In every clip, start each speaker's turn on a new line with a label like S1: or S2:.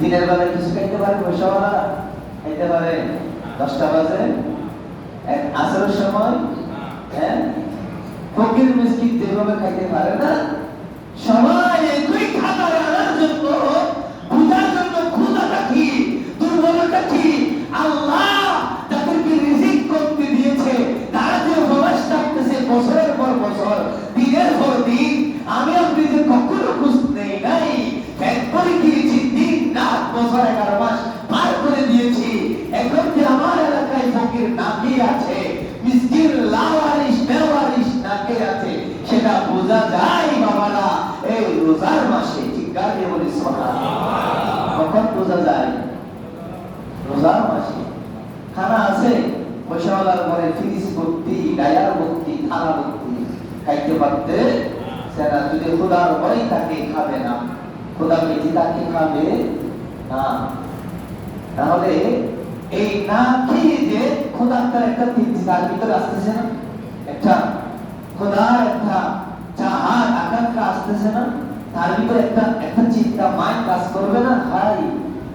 S1: দিনের বেলা কিছু খাইতে পারে পয়সাওয়ালা খাইতে পারে দশটা বাজে। এক আসরের সময় হ্যাঁ? ফকির মিসকিন যেভাবে খাইতে পারে না, সবাই একই খাবার আনার জন্য, বুঝার জন্য ক্ষুধাটা কি, দুর্বলতা কি? আল্লাহ তাদেরকে রিজিক করতে দিয়েছে তারা যে উপবাস থাকতেছে বছরের পর বছর দিনের পর দিন আমি আপনি যে কখনো খুশ নেই নাই ফ্যান করে গিয়েছি দিন রাত বছর এগারো মাস পার করে দিয়েছি। এখন যে আমার এলাকায় ফকির নাকি আছে। মিসকিন লাওয়ারিশ বেওয়ারিশ নাকে আছে। সেটা বোঝা যায় বাবারা, এই রোজার মাসে ঠিক গাড়ি বলি কখন বোঝা যায়? রোজার মাসে। খানা আছে, পয়সাওয়ালার ঘরে ফ্রিজ ভর্তি ডায়ার ভর্তি থালা ভর্তি খাইতে পারতে? সেটা যদি খোদার ভয় তাকে খাবে না। খোদা পেয়েছি তাকে খাবে? তাহলে এই না খেয়ে যে একটা তার ভিতরে আসতেছে না? একটা খোদার একটা চাহার আকাঙ্ক্ষা আসতেছে না? তার ভিতরে একটা একটা চিন্তা মাইন্ড কাজ করবে না?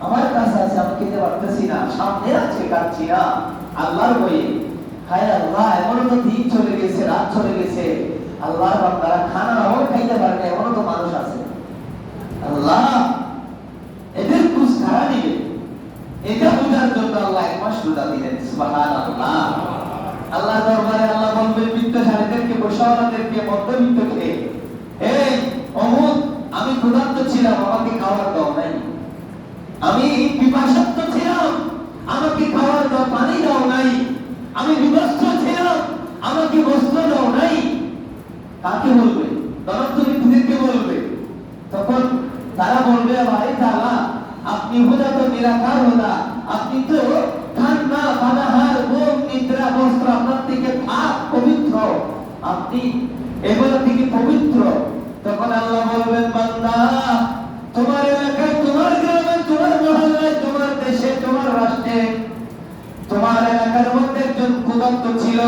S1: আমার কাছে আছে, আমি খেতে পারতেছি না। সামনে আছে কাচ্ছি না। আল্লাহর বই হায় আল্লাহ, এমনও তো দিন চলে গেছে, রাত চলে গেছে। আল্লাহর খানাও খাইতে পারে না, এমনও তো মানুষ আছে আল্লাহ এদের খুশ কারা নিবে এটা বোঝার জন্য আল্লাহ এক মাস রোজা দিলেন, সুবহানাল্লাহ। আল্লাহ দরবারে আল্লাহ বলবেন বিত্তশালীদেরকে বৈশালাদেরকে মধ্যবিত্তকে এই অমুক, আমি ক্ষুধার্ত ছিলাম, আমাকে খাওয়ার দাও নাই। আমি পিপাসার্ত ছিলাম, আমাকে খাওয়ার দাও, পানি দাও নাই। আমি বিবস্ত্র ছিলাম, আমাকে বস্ত্র দাও নাই। কাকে বলবে? দরদ্দরিদ্রদেরকে বলবে। তখন তারা বলবে, ভাই তালা, আপনি হোদা তো নিরাকার হোদা। আপনি তো না পানাহার ঘুম নিদ্রা, বস্ত্র আপনার থেকে পাক পবিত্র। আপনি এগুলো থেকে পবিত্র। তখন আল্লাহ বলবেন, বান্দা, তোমার এলাকায়, তোমার গ্রামে, তোমার মহল্লায়, তোমার দেশে, তোমার রাষ্ট্রে, তোমার এলাকার মধ্যে একজন কুদত্ত ছিল,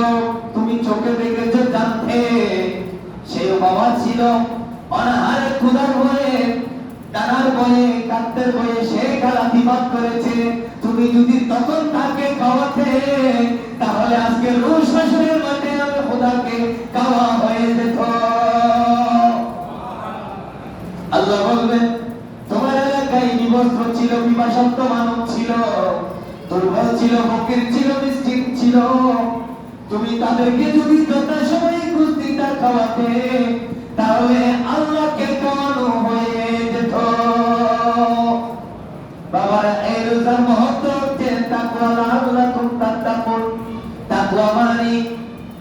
S1: তুমি চোখে দেখেছ জানতে। সেই বাবা ছিল অনাহারে ক্ষুধার ভয়ে টানার ভয়ে কাঁদতের ভয়ে সে গালাতিবাদ করেছে। তুমি যদি তখন তাকে খাওয়াতে, তাহলে আজকে রোজ শাসনের মাঠে আমি খোদাকে খাওয়া হয়ে যেত। আল্লাহ বলবেন, তোমার এলাকায় নিবস্ত্র ছিল বিবাসন্ত মানব ছিল, দুর্বল ছিল, ফকির ছিল মিষ্টিন ছিল। তুমি তাদেরকে যদি যথাসময়ে কুস্তিটা খাওয়াতে, তাহলে আল্লাহকে খাওয়ানো হয়ে যেত। বাবারা, এই রোজার মহত্ব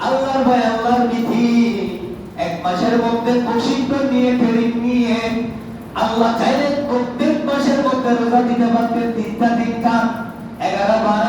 S1: আল্লাহর ভয় আল্লাহর বিধি। এক মাসের মধ্যে প্রশিক্ষণ নিয়ে ট্রেনিং নিয়ে আল্লাহ চাইলে প্রত্যেক মাসের মধ্যে রোজা দিতে পারতেন তিনটা তিনটা। এগারো, বারো